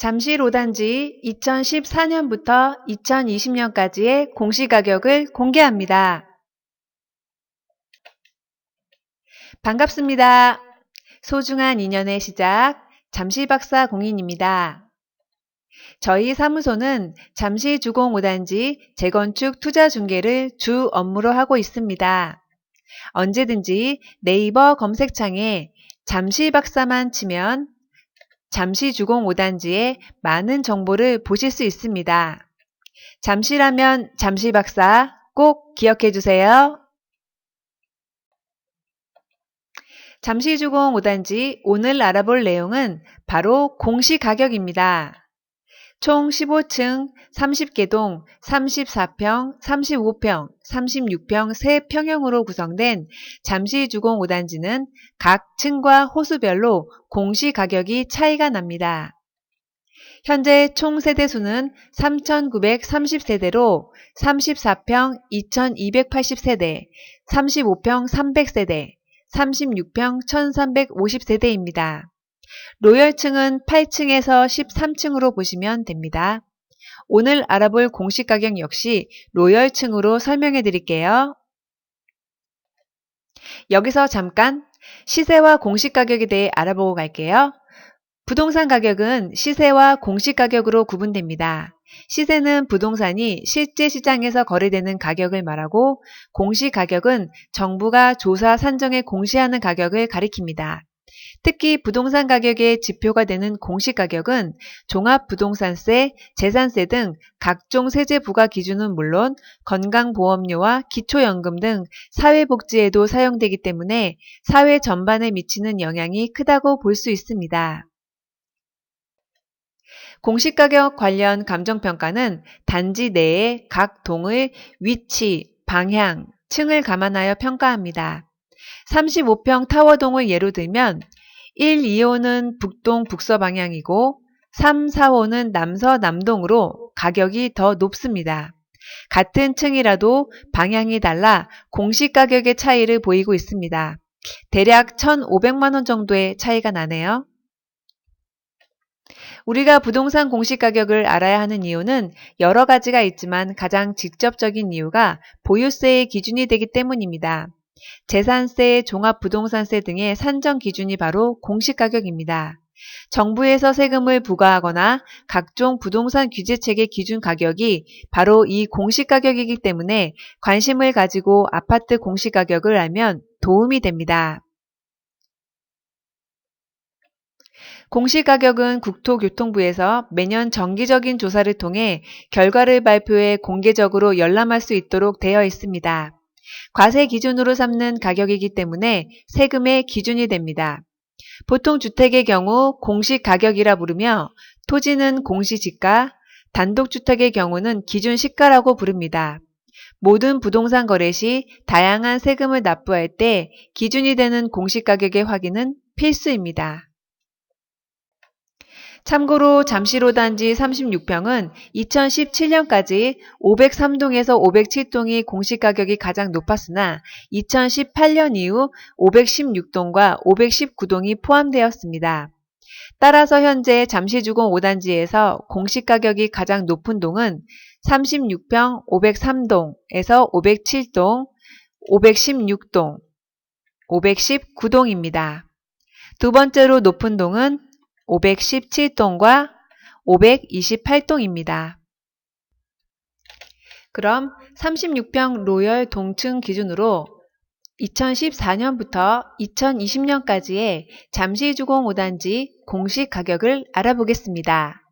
잠실 5단지 2014년부터 2020년까지의 공시가격을 공개합니다. 반갑습니다. 소중한 인연의 시작, 잠실박사 공인입니다. 저희 사무소는 잠시 주공 5단지 재건축 투자 중개를 주 업무로 하고 있습니다. 언제든지 네이버 검색창에 잠실박사만 치면 잠시 주공 5단지의 많은 정보를 보실 수 있습니다. 잠시라면 잠시 박사 꼭 기억해 주세요. 잠시 주공 5단지 오늘 알아볼 내용은 바로 공시 가격입니다. 총 15층 30개동 34평, 35평, 36평 3평형으로 구성된 잠시 주공 5단지는 각 층과 호수별로 공시 가격이 차이가 납니다. 현재 총 세대수는 3,930세대로 34평 2,280세대, 35평 300세대, 36평 1350세대입니다. 로열층은 8층에서 13층으로 보시면 됩니다. 오늘 알아볼 공시 가격 역시 로열층으로 설명해 드릴게요. 여기서 잠깐 시세와 공시 가격에 대해 알아보고 갈게요. 부동산 가격은 시세와 공시 가격으로 구분됩니다. 시세는 부동산이 실제 시장에서 거래되는 가격을 말하고 공시 가격은 정부가 조사 산정에 공시하는 가격을 가리킵니다. 특히 부동산 가격의 지표가 되는 공시가격은 종합부동산세, 재산세 등 각종 세제 부과 기준은 물론 건강보험료와 기초연금 등 사회복지에도 사용되기 때문에 사회 전반에 미치는 영향이 크다고 볼 수 있습니다. 공시가격 관련 감정평가는 단지 내의 각 동의 위치, 방향, 층을 감안하여 평가합니다. 35평 타워동을 예로 들면 1, 2호는 북동 북서 방향이고 3, 4호는 남서 남동으로 가격이 더 높습니다. 같은 층이라도 방향이 달라 공시 가격의 차이를 보이고 있습니다. 대략 1,500만 원 정도의 차이가 나네요. 우리가 부동산 공시 가격을 알아야 하는 이유는 여러 가지가 있지만 가장 직접적인 이유가 보유세의 기준이 되기 때문입니다. 재산세, 종합부동산세 등의 산정 기준이 바로 공시가격입니다. 정부에서 세금을 부과하거나 각종 부동산 규제책의 기준 가격이 바로 이 공시가격이기 때문에 관심을 가지고 아파트 공시가격을 알면 도움이 됩니다. 공시가격은 국토교통부에서 매년 정기적인 조사를 통해 결과를 발표해 공개적으로 열람할 수 있도록 되어 있습니다. 과세 기준으로 삼는 가격이기 때문에 세금의 기준이 됩니다. 보통 주택의 경우 공시 가격이라 부르며 토지는 공시 지가, 단독주택의 경우는 기준 시가라고 부릅니다. 모든 부동산 거래 시 다양한 세금을 납부할 때 기준이 되는 공시가격의 확인은 필수입니다. 참고로 잠시로 단지 36평은 2017년까지 503동에서 507동이 공시가격이 가장 높았으나 2018년 이후 516동과 519동이 포함되었습니다. 따라서 현재 잠시주공 5단지에서 공시가격이 가장 높은 동은 36평 503동에서 507동, 516동, 519동입니다. 두 번째로 높은 동은 517동과 528동입니다. 그럼 36평 로열 동층 기준으로 2014년부터 2020년까지의 잠시주공 5단지 공시 가격을 알아보겠습니다.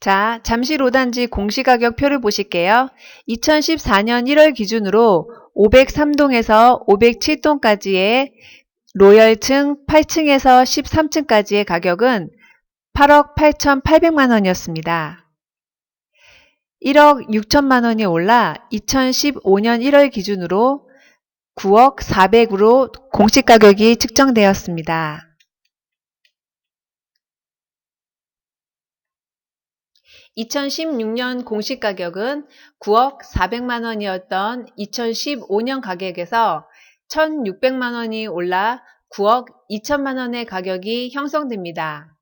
자, 잠실 5단지 공시가격 표를 보실게요. 2014년 1월 기준으로 503동에서 507동까지의 로열층 8층에서 13층까지의 가격은 8억 8,800만 원이었습니다. 1억 6천만 원이 올라 2015년 1월 기준으로 9억 400으로 공시 가격이 측정되었습니다. 2016년 공시가격은 9억 400만 원이었던 2015년 가격에서 1,600만 원이 올라 9억 2천만 원의 가격이 형성됩니다.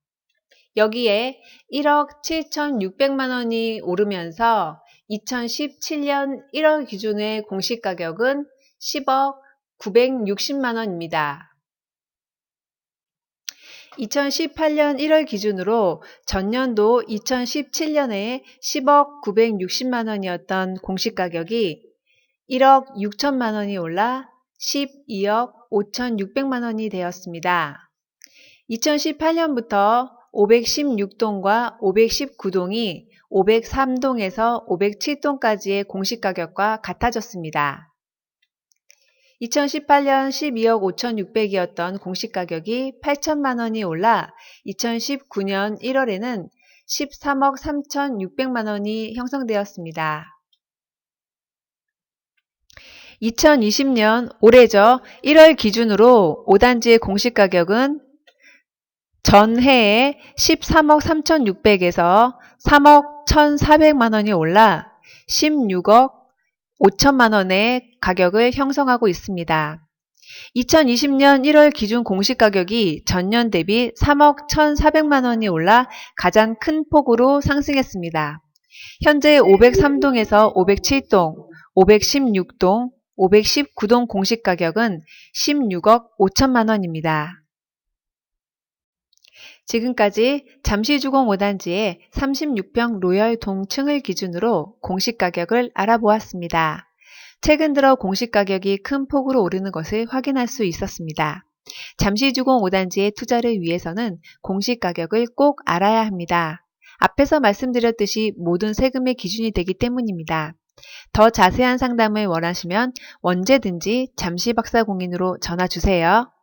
여기에 1억 7,600만 원이 오르면서 2017년 1월 기준의 공시 가격은 10억 960만 원입니다. 2018년 1월 기준으로 전년도 2017년에 10억 960만 원이었던 공시가격이 1억 6천만 원이 올라 12억 5,600만 원이 되었습니다. 2018년부터 516동과 519동이 503동에서 507동까지의 공시 가격과 같아졌습니다. 2018년 12억 5,600이었던 공시 가격이 8천만 원이 올라 2019년 1월에는 13억 3,600만 원이 형성되었습니다. 2020년 올해죠. 1월 기준으로 5단지의 공시 가격은 전해에 13억 3,600에서 3억 1,400만 원이 올라 16억 5천만 원의 가격을 형성하고 있습니다. 2020년 1월 기준 공시 가격이 전년 대비 3억 1,400만 원이 올라 가장 큰 폭으로 상승했습니다. 현재 503동에서 507동, 516동, 519동 공시가격은 16억 5천만 원입니다. 지금까지 잠시주공 5단지의 36평 로열 동층을 기준으로 공시가격을 알아보았습니다. 최근 들어 공시가격이 큰 폭으로 오르는 것을 확인할 수 있었습니다. 잠시주공 5단지의 투자를 위해서는 공시가격을 꼭 알아야 합니다. 앞에서 말씀드렸듯이 모든 세금의 기준이 되기 때문입니다. 더 자세한 상담을 원하시면 언제든지 잠시 박사 공인으로 전화 주세요.